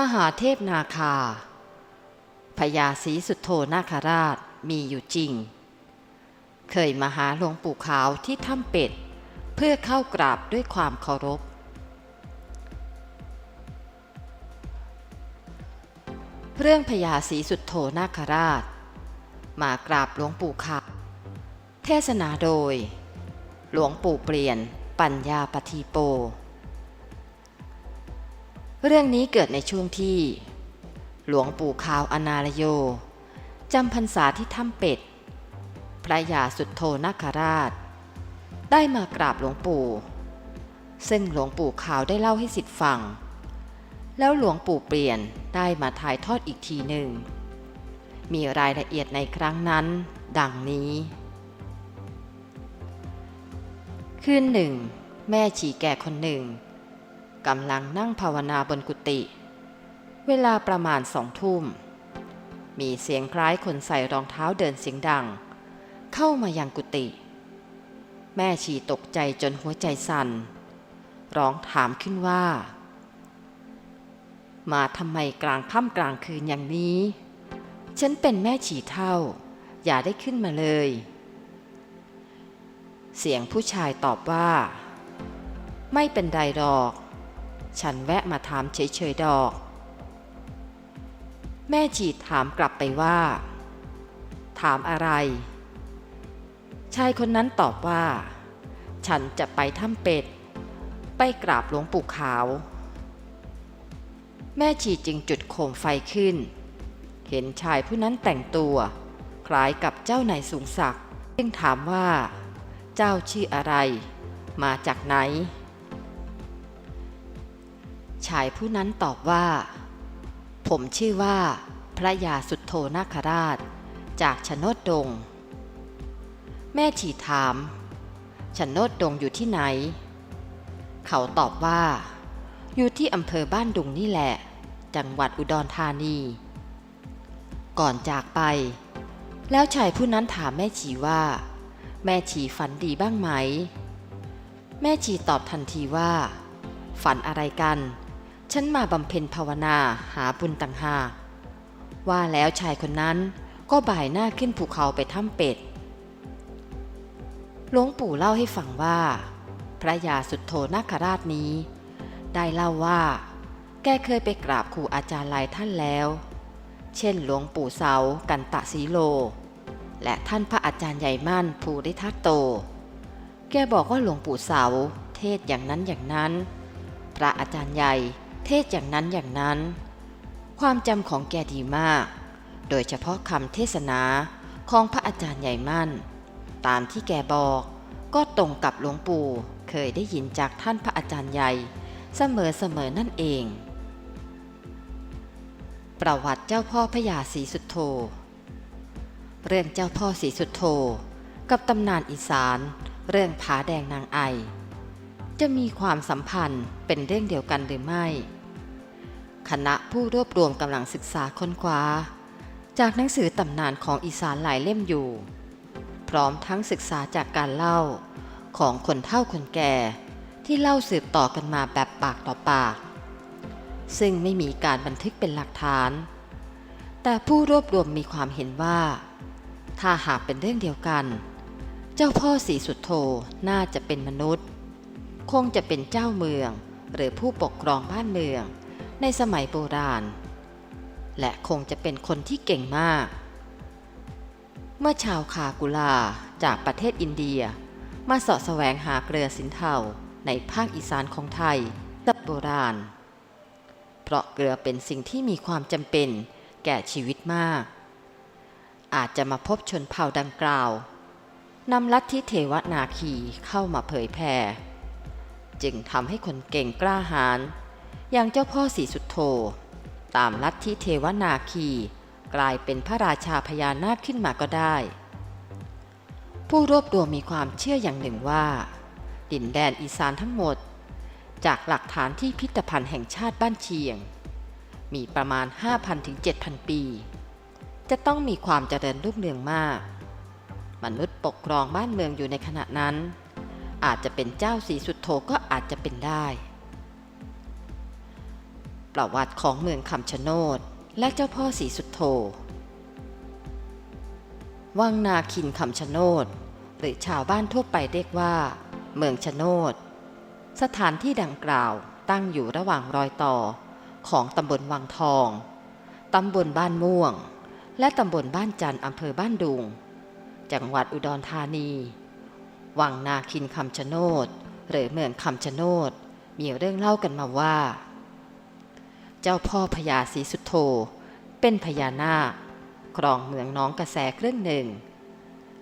มหาเทพนาคาพญาศรีสุโธนาคราชมีอยู่จริง เคยมาหาหลวงปู่ขาวที่ถ้ำเป็ด เพื่อเข้ากราบด้วยความเคารพ เรื่องพญาศรีสุโธนาคราช มากราบหลวงปู่ขาวเทศนาโดย หลวงปู่เปลี่ยนปัญญาปทีโป เรื่องนี้เกิดในช่วงที่ หลวงปู่ขาวอนาลโย จำพรรษาที่ถ้ำเป็ด พระยาสุดโทนาคราช ได้มากราบหลวงปู่ ซึ่งหลวงปู่ขาวได้เล่าให้สิทธิ์ฟัง แล้วหลวงปู่เปลี่ยนได้มาถ่ายทอดอีกทีหนึ่ง มีรายละเอียดในครั้งนั้น ดังนี้ คืนหนึ่ง แม่ฉีแก่คนหนึ่ง กำลังนั่งภาวนาบนกุฏิเวลาประมาณสองทุ่ม มีเสียงคล้ายคนใส่รองเท้าเดินเสียงดัง เข้ามายังกุฏิแม่ชีตกใจจนหัวใจสั่น ร้องถามขึ้นว่า มาทำไมกลางค่ำกลางคืนอย่างนี้ ฉันเป็นแม่ฉีเท่า อย่าได้ขึ้นมาเลย เสียงผู้ชายตอบว่า ไม่เป็นไรดอก ฉันแวะมาถามเฉยๆดอก แม่จีถามกลับไปว่า ถามอะไร ชายคนนั้นตอบว่า ฉันจะไปถ้ำเป็ด ไปกราบหลวงปู่ขาว แม่ชีจึงจุดโคมไฟขึ้น เห็นชายผู้นั้นแต่งตัว คล้ายกับเจ้านายสูงศักดิ์จึงถามว่า เจ้าชื่ออะไร มาจากไหน ชายผู้นั้นตอบว่า ผมชื่อว่า พระยาสุดโทนาคราช จากชนดดง แม่ฉีถามชนโนดดงอยู่ที่ไหน เขาตอบว่า อยู่ที่อำเภอบ้านดุงนี่แหละ จังหวัดอุดรธานี ก่อนจากไป แล้วชายผู้นั้นถามแม่ชีว่า แม่ชีฝันดีบ้างไหม แม่ชีตอบทันทีว่า ฝันอะไรกัน ฉันมาบำเพ็ญภาวนาหาบุญต่างหากว่าแล้วชายคนนั้นก็บ่ายหน้าขึ้นภูเขาไปถ้ำเป็ดหลวงปู่เล่าให้ฟังว่า พระยาสุดโทนาคราชนี้ ได้เล่าว่า แกเคยไปกราบครูอาจารย์หลายท่านแล้ว เช่นหลวงปู่เสากันตะสีโล และท่านพระอาจารย์ใหญ่มั่นภูริทัตโต แกบอกว่าหลวงปู่เสาเทศอย่างนั้นอย่างนั้น พระอาจารย์ใหญ่ เทศอย่างนั้นอย่างนั้น ความจำของแกดีมาก โดยเฉพาะคำเทศนาของพระอาจารย์ใหญ่มั่น ตามที่แกบอกก็ตรงกับหลวงปู่เคยได้ยินจากท่านพระอาจารย์ใหญ่ เสมอเสมอนั่นเอง ประวัติเจ้าพ่อพระยาศรีสุดโธเรื่องเจ้าพ่อศรีสุดโธกับตำนานอีสาน เรื่องผาแดงนางไอ จะมีความสัมพันธ์เป็นเรื่องเดียวกันหรือไม่ คณะผู้รวบรวมกำลังศึกษาค้นคว้า จากหนังสือตำนานของอีสานหลายเล่มอยู่ พร้อมทั้งศึกษาจากการเล่าของคนเฒ่าคนแก่ที่เล่าสืบต่อกันมาแบบปากต่อปาก ซึ่งไม่มีการบันทึกเป็นหลักฐาน แต่ผู้รวบรวมมีความเห็นว่า ถ้าหากเป็นเรื่องเดียวกัน เจ้าพ่อสีสุดโธน่าจะเป็นมนุษย์ คงจะเป็นเจ้าเมือง หรือผู้ปกครองบ้านเมือง ในสมัยโบราณ และคงจะเป็นคนที่เก่งมาก เมื่อชาวคากุลาจากประเทศอินเดีย มาเสาะแสวงหาเกลือสินเทาในภาคอีสานของไทยตับโบราณ เพราะเกลือเป็นสิ่งที่มีความจำเป็นแก่ชีวิตมาก อาจจะมาพบชนเผ่าดังกล่าวนำลัทธิเทวนาคีเข้ามาเผยแผ่ จึงทำให้คนเก่งกล้าหาญอย่างเจ้าพ่อสีสุดโธตามลัทธิเทวนาคี กลายเป็นพระราชาพญานาคขึ้นมาก็ได้ ผู้รวบรวมมีความเชื่ออย่างหนึ่งว่า ดินแดนอีสานทั้งหมด จากหลักฐานที่พิพิธภัณฑ์แห่งชาติบ้านเชียง มีประมาณ 5,000ถึง7,000 ปี จะต้องมีความเจริญรุ่งเรืองมาก มนุษย์ปกครองบ้านเมืองอยู่ในขณะนั้น อาจจะเป็นเจ้าสีสุดโธก็อาจจะเป็นได้ ประวัติของเมืองคำชะโนดและเจ้าพ่อสีสุดโธวังนาคินคำชะโนดหรือชาวบ้านทั่วไปเรียกว่า เมืองชะโนดสถานที่ดังกล่าวตั้งอยู่ระหว่างรอยต่อของตำบลวังทอง ตำบลบ้านม่วง และตำบลบ้านจันทร์อำเภอบ้านดุง จังหวัดอุดรธานี วังนาคินคำชะโนดหรือเมืองคำชะโนดมีเรื่องเล่ากันมาว่า เจ้าพ่อพญาศรีสุโธเป็นพญานาคครองเมืองน้องกระแสเครื่องหนึ่ง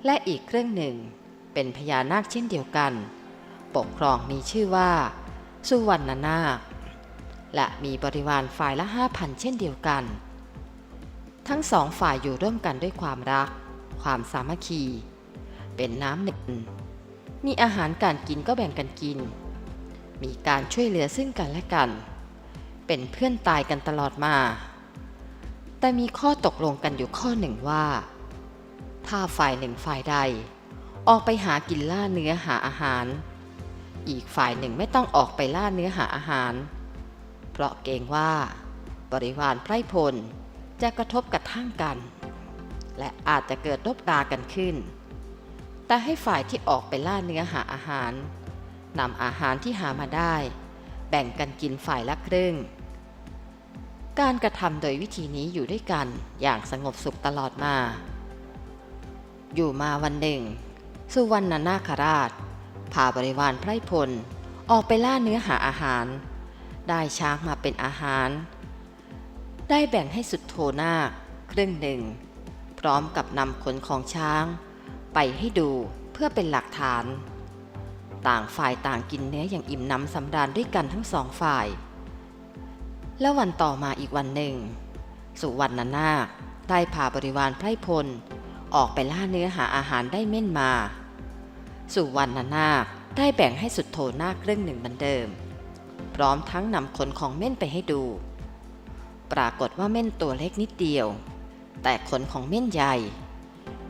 และอีกเครื่องหนึ่งเป็นพญานาคเช่นเดียวกัน ปกครองมีชื่อว่า สุวรรณนาค และมีบริวารฝ่ายละห้าพันเช่นเดียวกัน ทั้งสองฝ่ายอยู่ร่วมกันด้วยความรัก ความสามัคคี เป็นน้ำหนึ่ง มีอาหารการกินก็แบ่งกันกิน มีการช่วยเหลือซึ่งกันและกัน เป็นเพื่อนตายกันตลอดมา แต่มีข้อตกลงกันอยู่ข้อหนึ่งว่า ถ้าฝ่ายหนึ่งฝ่ายใด ออกไปหากินล่าเนื้อหาอาหาร อีกฝ่ายหนึ่งไม่ต้องออกไปล่าเนื้อหาอาหาร เพราะเกรงว่า บริวารไพร่พลจะกระทบกระทั่งกัน และอาจจะเกิดรบรากันขึ้น แต่ให้ฝ่ายที่ออกไปล่าเนื้อหาอาหารนำอาหารที่หามาได้ แบ่งกันกินฝ่ายละครึ่ง การกระทำโดยวิธีนี้อยู่ด้วยกันอย่างสงบสุขตลอดมา อยู่มาวันหนึ่ง สุวรรณนาคราชพาบริวารไพรพล ออกไปล่าเนื้อหาอาหาร ได้ช้างมาเป็นอาหาร ได้แบ่งให้สุดโทนาคครึ่งหนึ่ง พร้อมกับนำขนของช้าง ไปให้ดูเพื่อเป็นหลักฐาน ต่างฝ่ายต่างกินเนื้ออย่างอิ่มน้ำสำราญด้วยกันทั้งสองฝ่าย แล้ววันต่อมาอีกวันหนึ่ง สุวรรณนาคได้พาบริวารไพรพล ออกไปล่าเนื้อหาอาหารได้เม่นมา สุวรรณนาคได้แบ่งให้สุดโทนาคครึ่งหนึ่งเหมือนเดิม พร้อมทั้งนำขนของเม่นไปให้ดู ปรากฏว่าเม่นตัวเล็กนิดเดียว แต่ขนของเม่นใหญ่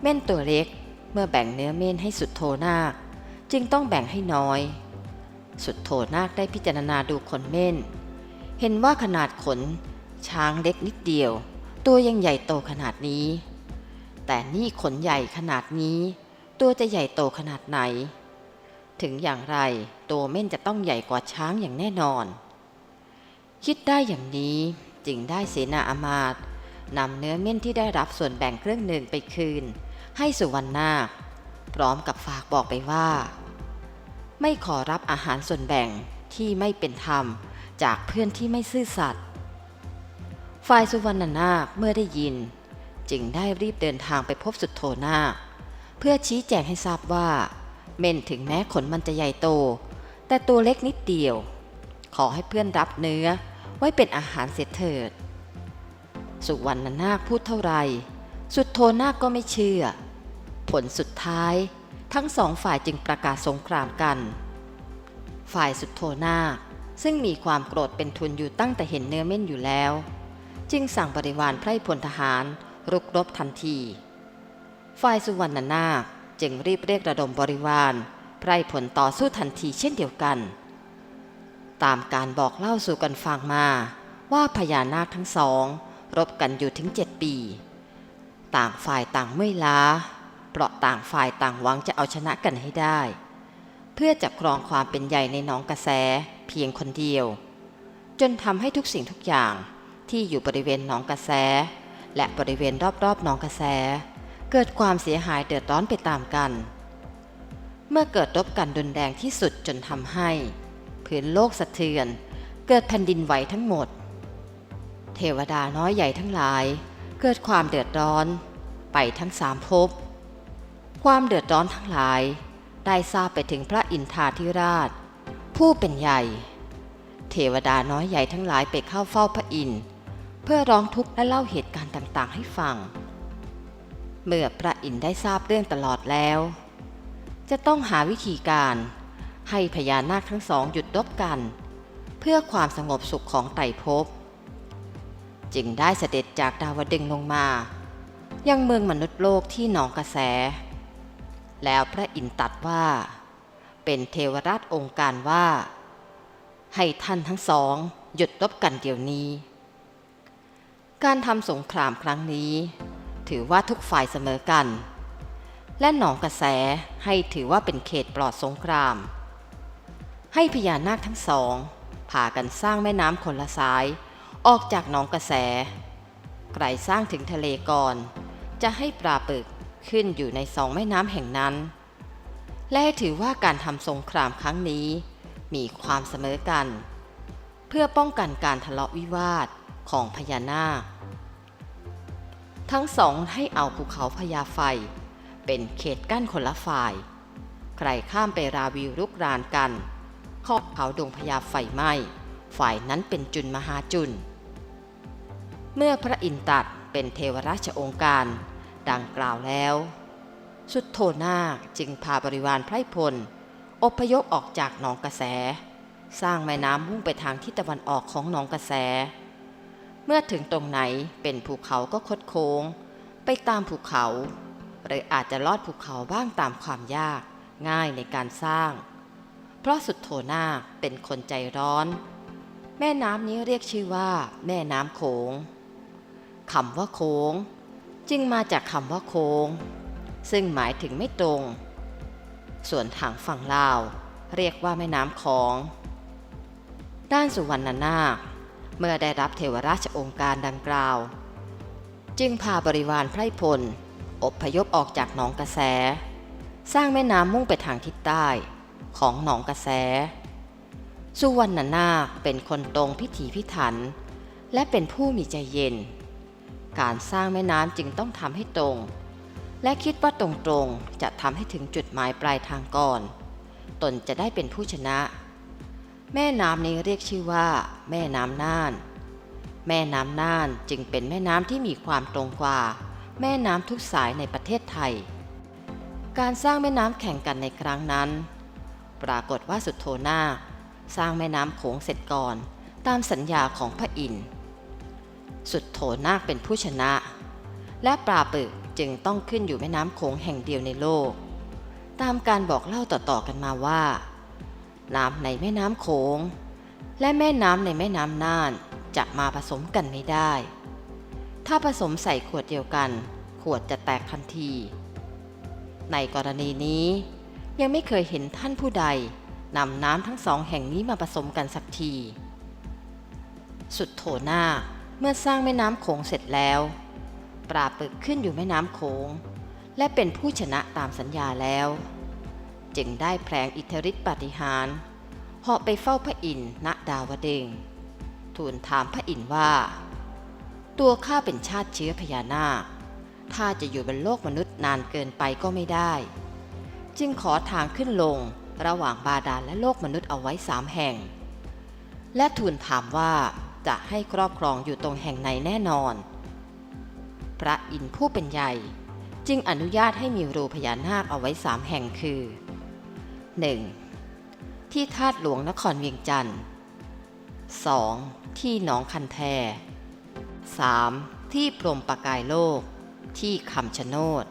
เม่นตัวเล็ก เมื่อแบ่งเนื้อเม่นให้สุดโทนาค จึงต้องแบ่งให้น้อย สุดโทนาคได้พิจารณาดูขนเม่น เห็นว่าขนาดขน ช้างเล็กนิดเดียว ตัวยังใหญ่โตขนาดนี้ แต่นี่ขนใหญ่ขนาดนี้ ตัวจะใหญ่โตขนาดไหน ถึงอย่างไรตัวเม่นจะต้องใหญ่กว่าช้างอย่างแน่นอน คิดได้อย่างนี้จึงได้เสนาอามาตย์นำเนื้อเม่นที่ได้รับส่วนแบ่งเครื่องหนึ่งไปคืน ให้สุวรรณนาคพร้อมกับฝากบอกไปว่า ไม่ขอรับอาหารส่วนแบ่งที่ไม่เป็นธรรมจากเพื่อนที่ไม่ซื่อสัตย์ฝ่ายสุวรรณนาคเมื่อได้ยิน จึงได้รีบเดินทางไปพบสุดโทนาคเพื่อชี้แจงให้ทราบว่า เม่นถึงแม้ขนมันจะใหญ่โต แต่ตัวเล็กนิดเดียว ขอให้เพื่อนรับเนื้อไว้เป็นอาหารเสร็จเถิด สุวรรณนาคพูดเท่าไหรสุดโทนาคก็ไม่เชื่อ ผลสุดท้าย ทั้งสองฝ่ายจึงประกาศสงครามกัน ฝ่ายสุดโทนาคซึ่งมีความโกรธเป็นทุนอยู่ตั้งแต่เห็นเนื้อเม่นอยู่แล้ว จึงสั่งบริวารไพร่พลทหารรุกรบทันที ฝ่ายสุวรรณนาคจึงรีบเรียกระดมบริวารไพร่ผลต่อสู้ทันทีเช่นเดียวกัน ตามการบอกเล่าสู่กันฟังมาว่าพญานาคทั้งสอง รบกันอยู่ถึงเจ็ดปี ต่างฝ่ายต่างเมื่อยล้า ราะต่างฝ่ายต่างหวังจะเอาชนะกันให้ได้ เพื่อจะครองความเป็นใหญ่ในหนองกระแสเพียงคนเดียว จนทำให้ทุกสิ่งทุกอย่างที่อยู่บริเวณหนองกระแส และบริเวณรอบๆหนองกระแส เกิดความเสียหายเดือดร้อนไปตามกัน เมื่อเกิดรบกันรุนแรงที่สุดจนทำให้พื้นโลกสะเทือน เกิดแผ่นดินไหวทั้งหมด เทวดาน้อยใหญ่ทั้งหลาย เกิดความเดือดร้อน ไปทั้งสามภพ ความเดือดร้อนทั้งหลาย ได้ทราบไปถึงพระอินทาธิราช ผู้เป็นใหญ่ เทวดาน้อยใหญ่ทั้งหลายไปเข้าเฝ้าพระอินทร์เพื่อร้องทุกข์และเล่าเหตุการณ์ต่างๆ ให้ฟัง เมื่อพระอินทร์ได้ทราบเรื่องตลอดแล้ว จะต้องหาวิธีการให้พญานาคทั้งสองหยุดรบกัน เพื่อความสงบสุขของไตรภพจึงได้เสด็จจากดาวดึงลงมา ยังเมืองมนุษย์โลกที่หนองกระแส แล้วพระอินทร์ตัดว่า เป็นเทวราชองค์การว่า ให้ท่านทั้งสองหยุดรบกันเดี๋ยวนี้ การทำสงครามครั้งนี้ ถือว่าทุกฝ่ายเสมอกัน และหนองกระแสให้ถือว่าเป็นเขตปลอดสงคราม ให้พญานาคทั้งสองพากันสร้างแม่น้ำคนละสาย ออกจากหนองกระแส ใครสร้างถึงทะเลก่อน จะให้ปลาปึก ขึ้นอยู่ในสองแม่น้ำแห่งนั้น และถือว่าการทำสงครามครั้งนี้ มีความเสมอกัน เพื่อป้องกันการทะเลาะวิวาทของพญานาค ทั้งสองให้เอาภูเขาพญาไฟ เป็นเขตกั้นคนละฝ่าย ใครข้ามไปราวิวรุกรานกันขอบเขาดงพญาไฟไหม้ฝ่ายนั้นเป็นจุนมหาจุน เมื่อพระอินทร์ตัดเป็นเทวราชองค์การ ดังกล่าวแล้ว สุดโทนาจึงพาบริวารไพรพล อพยพออกจากหนองกระแส สร้างแม่น้ำมุ่งไปทางทิศตะวันออกของหนองกระแส เมื่อถึงตรงไหนเป็นภูเขาก็คดโค้ง ไปตามภูเขา หรืออาจจะลอดภูเขาบ้างตามความยากง่ายในการสร้าง เพราะสุดโทนาเป็นคนใจร้อน แม่น้ำนี้เรียกชื่อว่า แม่น้ำโขงคำว่าโค้ง จึงมาจากคำว่าโค้ง ซึ่งหมายถึงไม่ตรง ส่วนทางฝั่งลาว เรียกว่าแม่น้ำของ ด้านสุวรรณนาคเมื่อได้รับเทวราชองค์การดังกล่าว จึงพาบริวารไพรพล อบพยพออกจากหนองกระแส สร้างแม่น้ำมุ่งไปทางทิศใต้ของหนองกระแส สุวรรณนาคเป็นคนตรงพิถีพิถัน และเป็นผู้มีใจเย็น การสร้างแม่น้ำจึงต้องทำให้ตรง และคิดว่าตรงๆจะทำให้ถึงจุดหมายปลายทางก่อน ตนจะได้เป็นผู้ชนะ แม่น้ำนี้เรียกชื่อว่า แม่น้ำน่าน แม่น้ำน่านจึงเป็นแม่น้ำที่มีความตรงกว่า แม่น้ำทุกสายในประเทศไทย การสร้างแม่น้ำแข่งกันในครั้งนั้น ปรากฏว่าสุดโทนาสร้างแม่น้ำโขงเสร็จก่อน ตามสัญญาของพระอินทร์ สุดโทนาคเป็นผู้ชนะ และปราปึกจึงต้องขึ้นอยู่แม่น้ำโขงแห่งเดียวในโลก ตามการบอกเล่าต่อๆกันมาว่า น้ำในแม่น้ำโขง และแม่น้ำในแม่น้ำน่านจะมาผสมกันไม่ได้ ถ้าผสมใส่ขวดเดียวกัน ขวดจะแตกทันที ในกรณีนี้ ยังไม่เคยเห็นท่านผู้ใดนำน้ำทั้งสองแห่งนี้มาผสมกันสักที สุดโถหน้า เมื่อสร้างแม่น้ำโขงเสร็จแล้ว ปราปึกขึ้นอยู่แม่น้ำโขง และเป็นผู้ชนะตามสัญญาแล้ว จึงได้แผลงอิทธิฤทธิปาฏิหาริย์เหาะไปเฝ้าพระอินทร์ณดาวดึงทูลถามพระอินทร์ว่า ตัวข้าเป็นชาติเชื้อพญานาคถ้าจะอยู่บนโลกมนุษย์นานเกินไปก็ไม่ได้ จึงขอทางขึ้นลงระหว่างบาดาลและโลกมนุษย์เอาไว้สามแห่ง และทูลถามว่า จะให้ครอบครองอยู่ตรงแห่งไหนแน่นอน พระอินทร์ผู้เป็นใหญ่จึงอนุญาตให้มีรูพญานาคเอาไว้สามแห่งคือ 1. ที่ธาตุหลวงนครเวียงจันทร์ 2. ที่หนองคันแท 3. ที่พรมปากายโลก ที่คำชะโนด